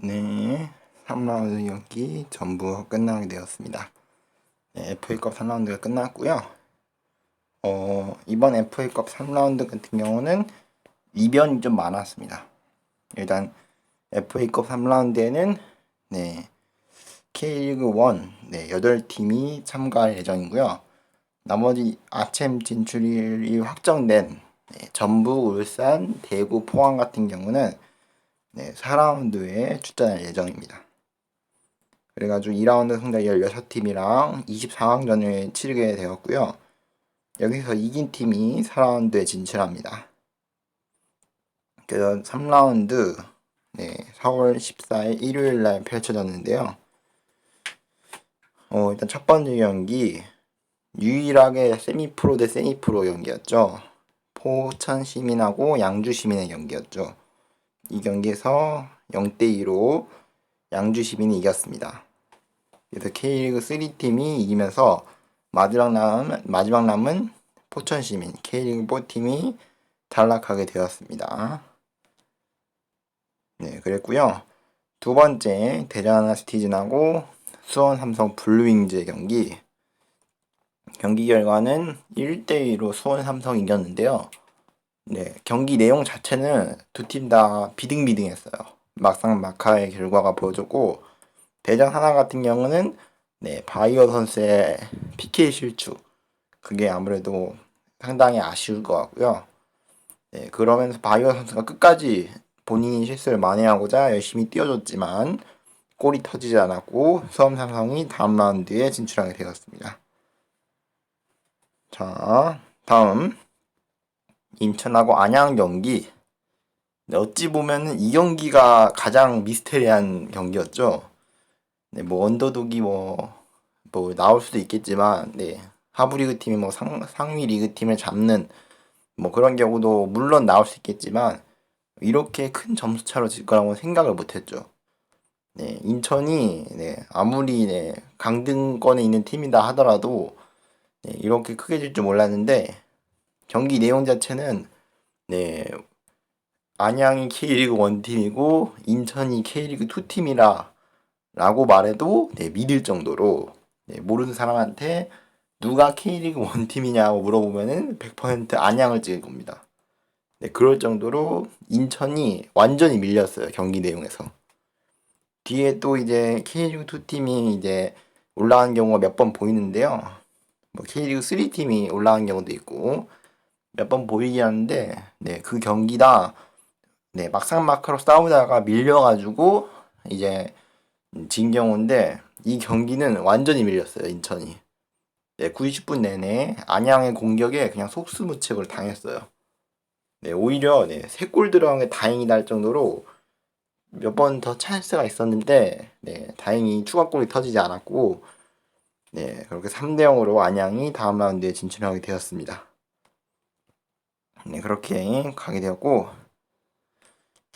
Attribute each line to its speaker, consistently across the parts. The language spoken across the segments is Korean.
Speaker 1: 네, 3라운드 경기 전부 끝나게 되었습니다. 네, FA컵 3라운드가 끝났고요. 어, 이번 FA컵 3라운드 같은 경우는 이변이 좀 많았습니다. 일단 FA컵 3라운드에는 네, K리그 1 네, 8팀이 참가할 예정이고요. 나머지 아챔 진출이 확정된 네, 전북, 울산, 대구, 포항 같은 경우는 네, 4라운드에 출전할 예정입니다. 그래가지고 2라운드 승자 16팀이랑 24강전을 치르게 되었고요. 여기서 이긴 팀이 4라운드에 진출합니다. 그래서 3라운드 네, 4월 14일 일요일 날 펼쳐졌는데요. 어, 일단 첫 번째 경기 유일하게 세미프로 대 세미프로 경기였죠. 포천 시민하고 양주 시민의 경기였죠. 이 경기에서 0대2로 양주 시민이 이겼습니다. 그래서 K리그 3팀이 이기면서 마지막 남은, 마지막 남은 포천 시민, K리그 4팀이 탈락하게 되었습니다. 네, 그랬고요. 두 번째 대전 시티즌하고 수원 삼성 블루윙즈의 경기. 경기 결과는 1대2로 수원 삼성이 이겼는데요. 네, 경기 내용 자체는 두 팀 다 비등비등했어요. 막상 막하의 결과가 보여줬고 대전 하나 같은 경우는 네, 바이오 선수의 PK 실축 그게 아무래도 상당히 아쉬울 것 같고요. 네, 그러면서 바이오 선수가 끝까지 본인이 실수를 만회하고자 열심히 뛰어줬지만 골이 터지지 않았고 수험 삼성이 다음 라운드에 진출하게 되었습니다. 자, 다음 인천하고 안양 경기. 네, 어찌 보면은 이 경기가 가장 미스테리한 경기였죠. 네, 뭐 언더독이 뭐, 뭐 나올 수도 있겠지만, 네, 하부리그 팀이 뭐 상, 상위 리그 팀을 잡는 뭐 그런 경우도 물론 나올 수 있겠지만, 이렇게 큰 점수 차로 질 거라고 생각을 못 했죠. 네, 인천이, 네, 아무리, 네, 강등권에 있는 팀이다 하더라도, 네, 이렇게 크게 질 줄 몰랐는데, 경기 내용 자체는 네 안양이 K리그 1팀이고 인천이 K리그 2팀이라 라고 말해도 네, 믿을 정도로 네, 모르는 사람한테 누가 K리그 1팀이냐고 물어보면은 100% 안양을 찍을 겁니다. 네, 그럴 정도로 인천이 완전히 밀렸어요. 경기 내용에서. 뒤에 또 이제 K리그 2팀이 이제 올라간 경우가 몇 번 보이는데요. 뭐 K리그 3팀이 올라간 경우도 있고 몇 번 보이긴 하는데 네, 그 경기다. 네, 막상 막하로 싸우다가 밀려가지고 이제 진 경우인데 이 경기는 완전히 밀렸어요 인천이. 네, 90분 내내 안양의 공격에 그냥 속수무책을 당했어요. 네, 오히려 네, 세골 들어간 게 다행이다 할 정도로 몇 번 더 찬스가 있었는데 네, 다행히 추가골이 터지지 않았고 네, 그렇게 3대 0으로 안양이 다음 라운드에 진출하게 되었습니다. 네, 그렇게 가게 되었고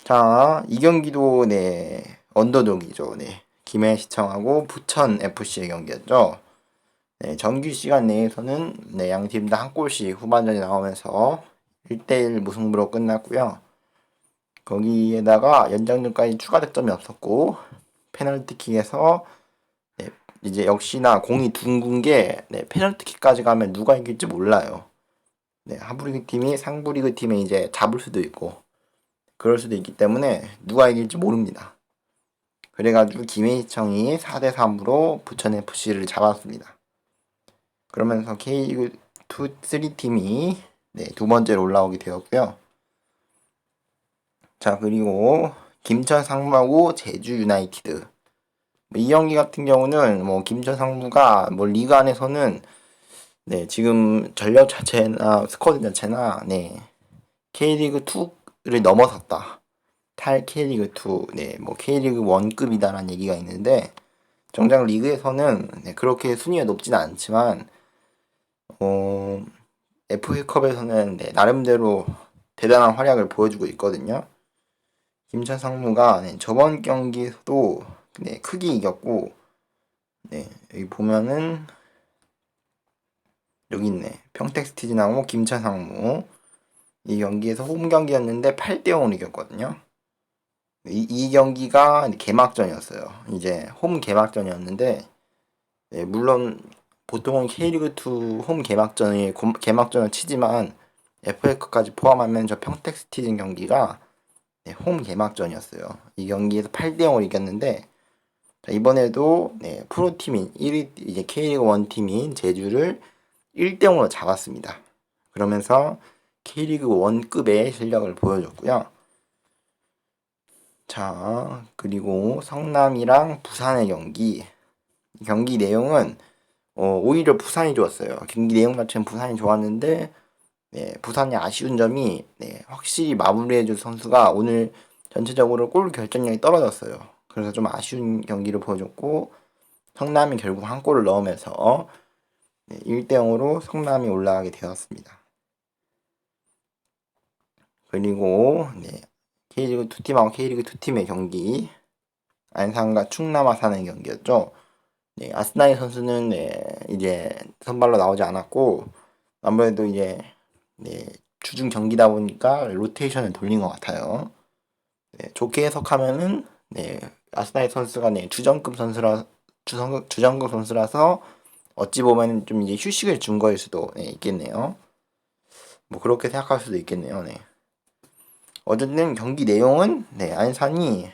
Speaker 1: 자, 이 경기도 네, 언더독이죠. 네. 김해시청하고 부천 FC의 경기였죠. 네, 정규 시간 내에서는 네, 양팀 다 한 골씩 후반전에 나오면서 1대1 무승부로 끝났고요. 거기에다가 연장전까지 추가 득점이 없었고 페널티킥에서 네, 이제 역시나 공이 둥근 게 네, 페널티킥까지 가면 누가 이길지 몰라요. 네, 하부리그 팀이 상부리그 팀에 이제 잡을 수도 있고 그럴 수도 있기 때문에 누가 이길지 모릅니다. 그래가지고 김해시청이 4대 3으로 부천 FC를 잡았습니다. 그러면서 K리그 2, 3 팀이 네, 두 번째로 올라오게 되었고요. 자 그리고 김천 상무하고 제주 유나이티드 이 경기 같은 경우는 뭐 김천 상무가 뭐 리그 안에서는 네, 지금 전력 자체나 스쿼드 자체나 네. K리그 2를 넘어섰다. 탈 K리그 2, 네, 뭐 K리그 1급이다라는 얘기가 있는데 정작 리그에서는 네, 그렇게 순위가 높지는 않지만 어, FA컵에서는 네, 나름대로 대단한 활약을 보여주고 있거든요. 김천 상무가 네, 저번 경기에서도 네, 크게 이겼고 네, 여기 보면은 여기 있네. 평택스티즈나무 김천상무 이 경기에서 홈 경기였는데 8대 0으로 이겼거든요. 이, 이 경기가 개막전이었어요. 이제 홈 개막전이었는데 네, 물론 보통은 K리그 2 홈 개막전이 고- 개막전을 치지만 FA컵까지 포함하면 저 평택 스티즌 경기가 네, 홈 개막전이었어요. 이 경기에서 8대 0으로 이겼는데 자, 이번에도 네, 프로팀인 1위 이제 K리그 1 팀인 제주를 1대 0으로 잡았습니다. 그러면서 K리그 1급의 실력을 보여줬고요. 자, 그리고 성남이랑 부산의 경기. 경기 내용은 어, 오히려 부산이 좋았어요. 경기 내용 자체는 부산이 좋았는데 네, 부산이 아쉬운 점이 네, 확실히 마무리해줄 선수가 오늘 전체적으로 골 결정력이 떨어졌어요. 그래서 좀 아쉬운 경기를 보여줬고 성남이 결국 한 골을 넣으면서 네, 1대 0으로 성남이 올라가게 되었습니다. 그리고 네, K리그 2팀하고 K리그 2팀의 경기 안산과 충남 아산의 경기였죠. 네, 아스나이 선수는 네, 이제 선발로 나오지 않았고 아무래도 이제 네, 주중 경기다 보니까 로테이션을 돌린 것 같아요. 네, 좋게 해석하면은 네, 아스나이 선수가 네, 주전급 선수라 주전 주전급 선수라서 어찌 보면 좀 이제 휴식을 준 거일 수도 네, 있겠네요. 뭐 그렇게 생각할 수도 있겠네요. 네. 어쨌든 경기 내용은 네, 안산이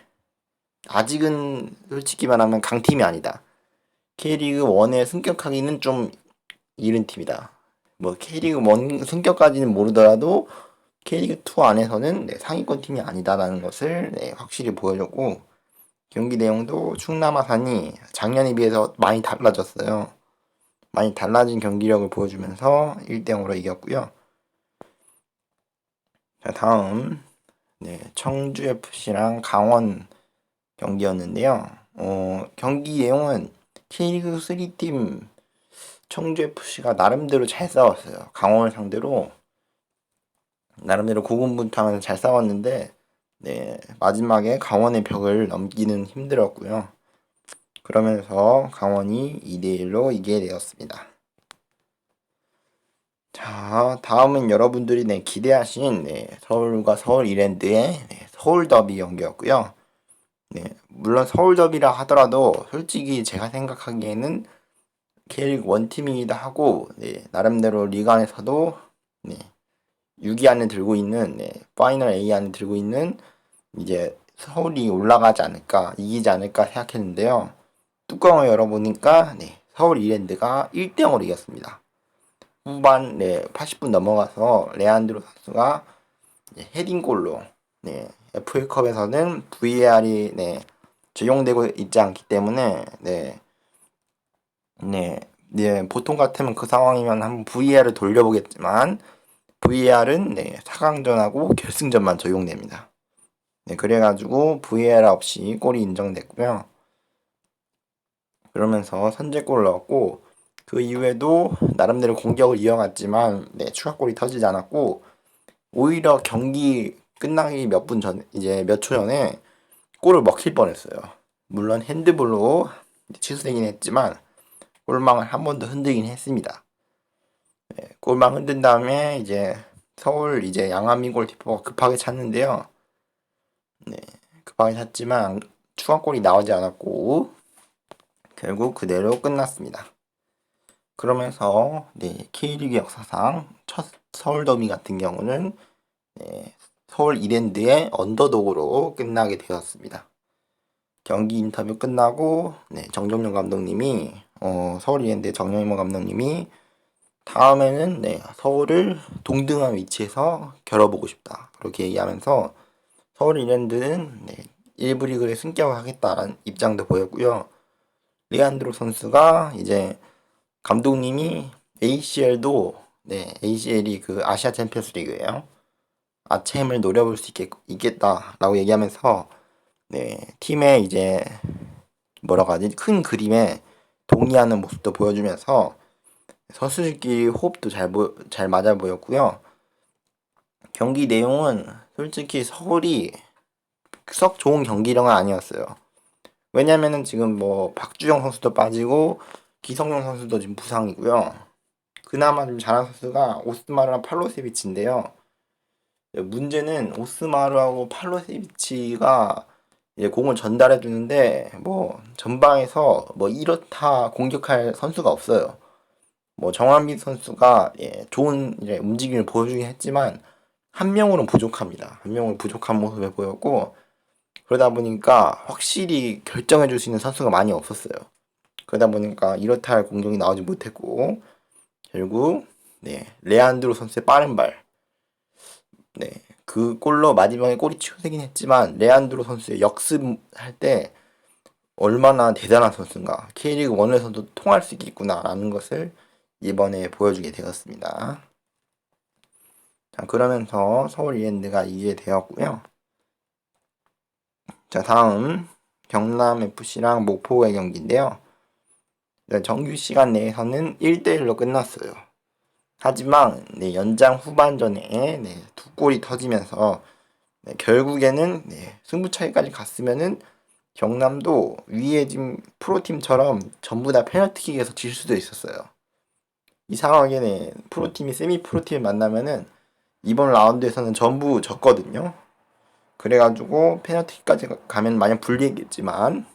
Speaker 1: 아직은 솔직히 말하면 강팀이 아니다. K리그 1에 승격하기는 좀 이른 팀이다. 뭐 K리그 1 승격까지는 모르더라도 K리그 2 안에서는 네, 상위권 팀이 아니다라는 것을 네, 확실히 보여줬고 경기 내용도 충남 아산이 작년에 비해서 많이 달라졌어요. 많이 달라진 경기력을 보여주면서 1대 0으로 이겼고요. 자, 다음 네, 청주 FC랑 강원 경기였는데요. 어, 경기 내용은 K리그 3팀 청주 FC가 나름대로 잘 싸웠어요. 강원을 상대로 나름대로 고군분투하면서 잘 싸웠는데 네, 마지막에 강원의 벽을 넘기는 힘들었고요. 그러면서 강원이 2대 1로 이기게 되었습니다. 자, 다음은 여러분들이 네, 기대하신 네, 서울과 서울 이랜드의 네, 서울 더비 경기였고요. 네, 물론 서울 더비라 하더라도 솔직히 제가 생각하기에는 K리그 원팀이기도 하고 네, 나름대로 리그 안에서도 네, 6위 안에 들고 있는 네, 파이널 A 안에 들고 있는 이제 서울이 올라가지 않을까 이기지 않을까 생각했는데요. 뚜껑을 열어보니까 네, 서울 이랜드가 1대 0으로 이겼습니다. 후반 네, 80분 넘어가서 레안드로 선수가 네, 헤딩골로 네, FA컵에서는 VAR이 네, 적용되고 있지 않기 때문에 네, 네, 네, 보통 같으면 그 상황이면 한번 VAR을 돌려보겠지만 VAR은 네, 4강전하고 결승전만 적용됩니다. 네, 그래가지고 VAR 없이 골이 인정됐고요. 그러면서 선제골을 넣었고 그 이후에도 나름대로 공격을 이어갔지만 네, 추가골이 터지지 않았고 오히려 경기 끝나기 몇 분 전, 이제 몇 초 전에 골을 먹힐 뻔했어요. 물론 핸드볼로 취소되긴 했지만 골망을 한 번 더 흔들긴 했습니다. 네, 골망 흔든 다음에 이제 서울 이제 양한민 골키퍼가 급하게 찼는데요. 네, 급하게 찼지만 추가골이 나오지 않았고 결국 그대로 끝났습니다. 그러면서 네, K리그 역사상 첫 서울 더비 같은 경우는 네, 서울 이랜드의 언더독으로 끝나게 되었습니다. 경기 인터뷰 끝나고 네, 정정용 감독님이 어, 서울 이랜드 정영모 감독님이 다음에는 네, 서울을 동등한 위치에서 겨뤄보고 싶다 그렇게 얘기하면서 서울 이랜드는 네, 1부 리그에 승격하겠다는 입장도 보였고요. 리안드로 선수가 이제 감독님이 ACL도 네, ACL이 그 아시아 챔피언스 리그예요. 아챔을 노려볼 수 있겠, 있겠다라고 얘기하면서 네, 팀의 이제 뭐라고 하지 큰 그림에 동의하는 모습도 보여주면서 선수들끼리 호흡도 잘, 보, 잘 맞아 보였고요. 경기 내용은 솔직히 서울이 썩 좋은 경기력은 아니었어요. 왜냐면은 지금 뭐 박주영 선수도 빠지고 기성용 선수도 지금 부상이고요. 그나마 좀 잘한 선수가 오스마르랑 팔로세비치인데요. 문제는 오스마르하고 팔로세비치가 이제 공을 전달해 주는데 뭐 전방에서 뭐 이렇다 공격할 선수가 없어요. 뭐 정한빈 선수가 예, 좋은 이제 움직임을 보여주긴 했지만 한 명으로는 부족합니다. 한 명으로 부족한 모습을 보였고 그러다 보니까 확실히 결정해 줄 수 있는 선수가 많이 없었어요. 그러다 보니까 이렇다 할 공격이 나오지 못했고 결국 네 레안드로 선수의 빠른 발 네, 그 골로 마지막에 골이 취소되긴 했지만 레안드로 선수의 역습할 때 얼마나 대단한 선수인가 K리그 1에서도 통할 수 있겠구나라는 것을 이번에 보여주게 되었습니다. 자 그러면서 서울 이랜드가 이기게 되었고요. 자 다음 경남 FC랑 목포의 경기인데요. 네, 정규 시간 내에서는 1대1로 끝났어요. 하지만 네, 연장 후반전에 네, 두 골이 터지면서 네, 결국에는 네, 승부 차이까지 갔으면은 경남도 위에 지금 프로팀처럼 전부 다 페널티킥에서 질 수도 있었어요. 이 상황에는 프로팀이 세미 프로팀을 만나면은 이번 라운드에서는 전부 졌거든요. 그래가지고 페널티까지 가면 마냥 불리했겠지만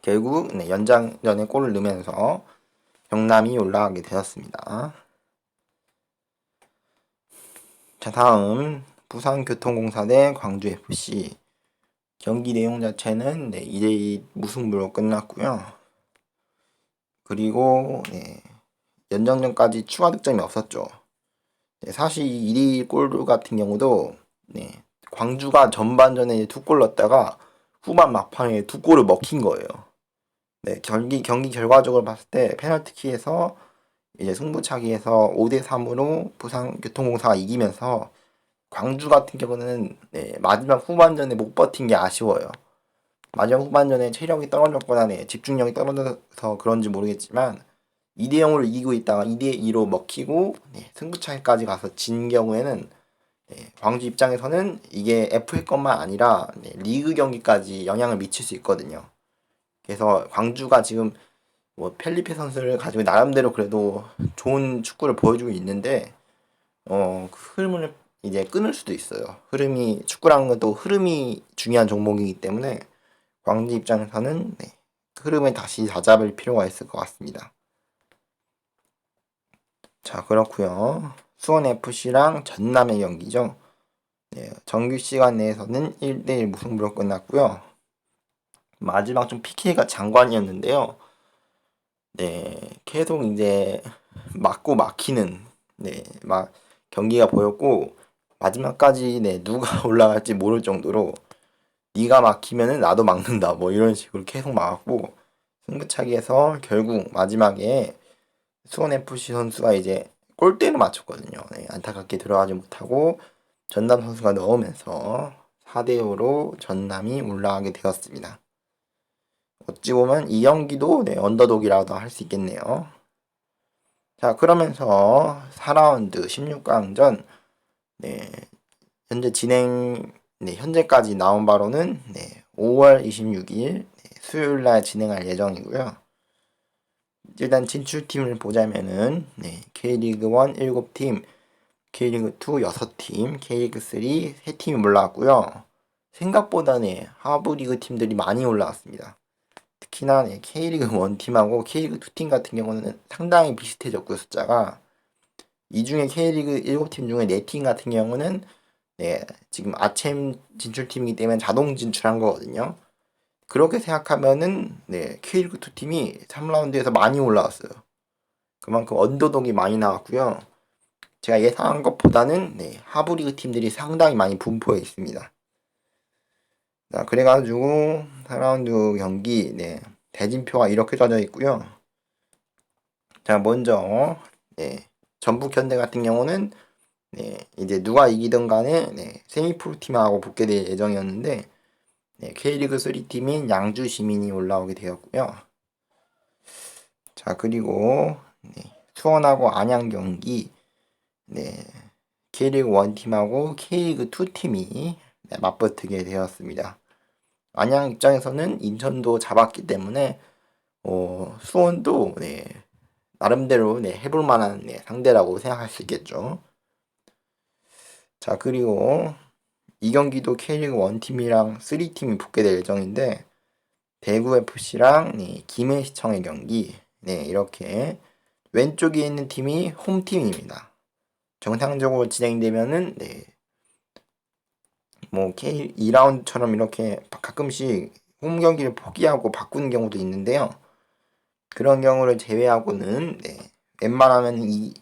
Speaker 1: 결국 네, 연장전에 골을 넣으면서 경남이 올라가게 되었습니다. 자 다음 부산교통공사 대 광주FC 경기 내용 자체는 네, 2대2 무승부로 끝났고요. 그리고 네, 연장전까지 추가 득점이 없었죠. 네, 사실 2대2 골 같은 경우도 네, 광주가 전반전에 두 골 넣었다가 후반 막판에 두 골을 먹힌 거예요. 네, 경기 경기 결과적으로 봤을 때 페널티킥에서 이제 승부차기에서 5대 3으로 부산교통공사가 이기면서 광주 같은 경우는 네, 마지막 후반전에 못 버틴 게 아쉬워요. 마지막 후반전에 체력이 떨어졌거나 네, 집중력이 떨어져서 그런지 모르겠지만 2대 0으로 이기고 있다가 2대 2로 먹히고 네, 승부차기까지 가서 진 경우에는 네, 광주 입장에서는 이게 FA 것만 아니라 네, 리그 경기까지 영향을 미칠 수 있거든요. 그래서 광주가 지금 뭐 펠리페 선수를 가지고 나름대로 그래도 좋은 축구를 보여주고 있는데 어, 그 흐름을 이제 끊을 수도 있어요. 흐름이 축구라는 건 또 흐름이 중요한 종목이기 때문에 광주 입장에서는 네, 그 흐름을 다시 다잡을 필요가 있을 것 같습니다. 자 그렇고요. 수원 FC랑 전남의 경기죠. 네, 정규 시간 내에서는 1대1 무승부로 끝났고요. 마지막 좀 PK가 장관이었는데요. 네, 계속 이제 맞고 막히는 네, 막 경기가 보였고 마지막까지 네, 누가 올라갈지 모를 정도로 네가 막히면은 나도 막는다 뭐 이런 식으로 계속 막았고 승부차기에서 결국 마지막에 수원 FC 선수가 이제 골대를 맞췄거든요. 네, 안타깝게 들어가지 못하고 전남 선수가 넣으면서 4대 5로 전남이 올라가게 되었습니다. 어찌 보면 이 경기도 네, 언더독이라도 할 수 있겠네요. 자, 그러면서 4라운드 16강전 네, 현재 진행 네, 현재까지 나온 바로는 네, 5월 26일 네, 수요일 날 진행할 예정이고요. 일단 진출팀을 보자면은 네, K리그 1 7팀, K리그 2 6팀, K리그 3 3팀이 올라왔고요. 생각보다 네, 하부리그 팀들이 많이 올라왔습니다. 특히나 네, K리그 1팀하고 K리그 2팀 같은 경우는 상당히 비슷해졌고요, 숫자가. 이 중에 K리그 7팀 중에 4팀 같은 경우는 네, 지금 아챔 진출팀이기 때문에 자동 진출한 거거든요. 그렇게 생각하면은 네, K리그 2 팀이 3라운드에서 많이 올라왔어요. 그만큼 언더독이 많이 나왔고요. 제가 예상한 것보다는 네, 하부리그 팀들이 상당히 많이 분포해 있습니다. 자, 그래가지고 4라운드 경기 네, 대진표가 이렇게 젖어 있고요. 자, 먼저 네, 전북 현대 같은 경우는 네, 이제 누가 이기든 간에 네, 세미프로 팀하고 붙게 될 예정이었는데 네, K리그 3팀인 양주 시민이 올라오게 되었고요. 자, 그리고 네, 수원하고 안양 경기 네, K리그 1팀하고 K리그 2팀이 네, 맞붙게 되었습니다. 안양 입장에서는 인천도 잡았기 때문에 어, 수원도 네, 나름대로 네, 해볼 만한 네, 상대라고 생각할 수 있겠죠. 자 그리고 이 경기도 K리그 1팀이랑 3팀이 붙게 될 예정인데 대구 FC랑 네, 김해시청의 경기 네, 이렇게 왼쪽에 있는 팀이 홈팀입니다. 정상적으로 진행되면은 네. 뭐 K 2라운드처럼 이렇게 가끔씩 홈 경기를 포기하고 바꾸는 경우도 있는데요. 그런 경우를 제외하고는 네. 웬만하면 이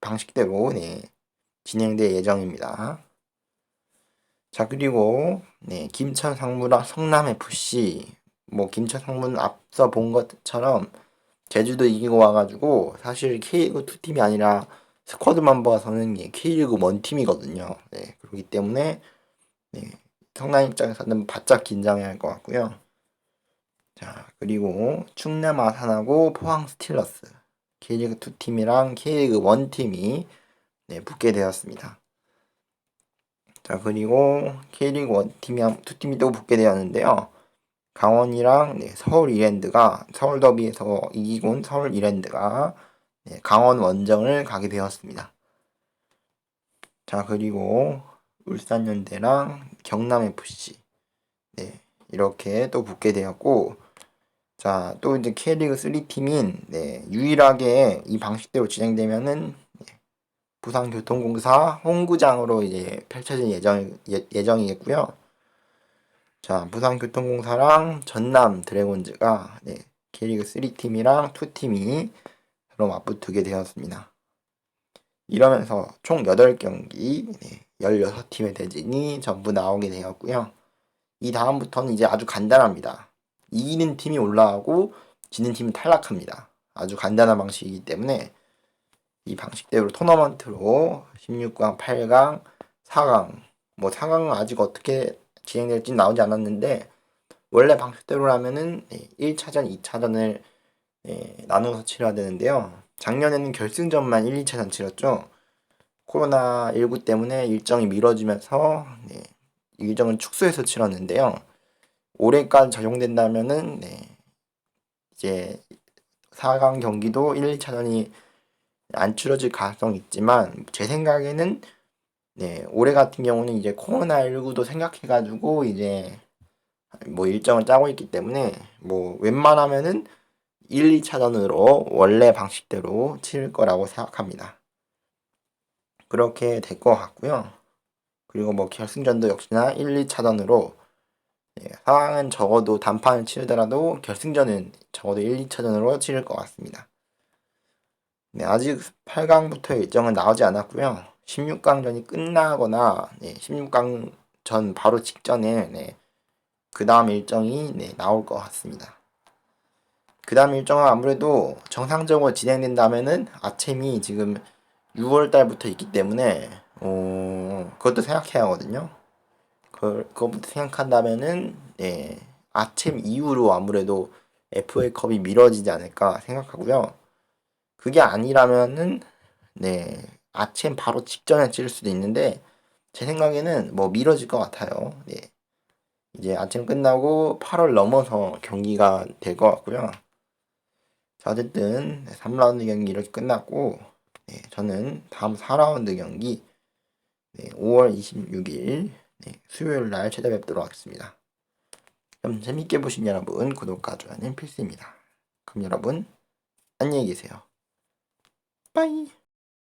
Speaker 1: 방식대로 네. 진행될 예정입니다. 자 그리고 네, 김천 상무랑 성남 FC 뭐 김천 상무는 앞서 본 것처럼 제주도 이기고 와가지고 사실 K리그 2 팀이 아니라 스쿼드만 봐서는 예, K리그 1 팀이거든요. 네, 그렇기 때문에 네, 성남 입장에서는 바짝 긴장해야 할 것 같고요. 자 그리고 충남 아산하고 포항 스틸러스 K리그 2 팀이랑 K리그 1 팀이 네, 붙게 되었습니다. 자 그리고 K리그 1 팀이 두 팀이 또 붙게 되었는데요. 강원이랑 네, 서울 이랜드가 서울 더비에서 이기고 온 서울 이랜드가 네, 강원 원정을 가게 되었습니다. 자 그리고 울산연대랑 경남FC 네, 이렇게 또 붙게 되었고 자 또 이제 K리그 3팀인 네, 유일하게 이 방식대로 진행되면은 네, 부산교통공사 홍구장으로 이제 펼쳐질 예정 예, 예정이겠고요. 자, 부산교통공사랑 전남 드래곤즈가 네, K리그 3팀이랑 2팀이 서로 맞붙게 되었습니다. 이러면서 총 8경기 네, 16팀의 대진이 전부 나오게 되었고요. 이 다음부터는 이제 아주 간단합니다. 이기는 팀이 올라가고 지는 팀이 탈락합니다. 아주 간단한 방식이기 때문에 이 방식대로 토너먼트로 16강, 8강, 4강 뭐 4강은 아직 어떻게 진행될지 나오지 않았는데 원래 방식대로라면은 1차전, 2차전을 나눠서 치러야 되는데요. 작년에는 결승전만 1, 2차전 치렀죠. 코로나19 때문에 일정이 미뤄지면서 네, 일정을 축소해서 치렀는데요. 올해까지 적용된다면은 네, 이제 4강 경기도 1, 2차전이 안 치러질 가능성이 있지만 제 생각에는 네, 올해 같은 경우는 이제 코로나19도 생각해가지고 이제 뭐 일정을 짜고 있기 때문에 뭐 웬만하면은 1, 2차전으로 원래 방식대로 치를 거라고 생각합니다. 그렇게 될 것 같고요. 그리고 뭐 결승전도 역시나 1, 2차전으로 네, 상황은 적어도 단판을 치르더라도 결승전은 적어도 1, 2차전으로 치를 것 같습니다. 네, 아직 8강부터 일정은 나오지 않았고요. 16강전이 끝나거나 네, 16강 전 바로 직전에 네, 그 다음 일정이 네, 나올 것 같습니다. 그 다음 일정은 아무래도 정상적으로 진행된다면은 아챔이 지금 6월 달부터 있기 때문에 어, 그것도 생각해야 하거든요. 그, 그것부터 생각한다면은 네, 아챔 이후로 아무래도 FA컵이 미뤄지지 않을까 생각하고요. 그게 아니라면은 네 아침 바로 직전에 찌를 수도 있는데 제 생각에는 뭐 미뤄질 것 같아요. 네. 이제 아침 끝나고 8월 넘어서 경기가 될 것 같고요. 자, 어쨌든 3라운드 경기 이렇게 끝났고 네, 저는 다음 4라운드 경기 네, 5월 26일 네, 수요일 날 찾아뵙도록 하겠습니다. 그럼 재밌게 보신 여러분 구독과 좋아요는 필수입니다. 그럼 여러분 안녕히 계세요. 빠이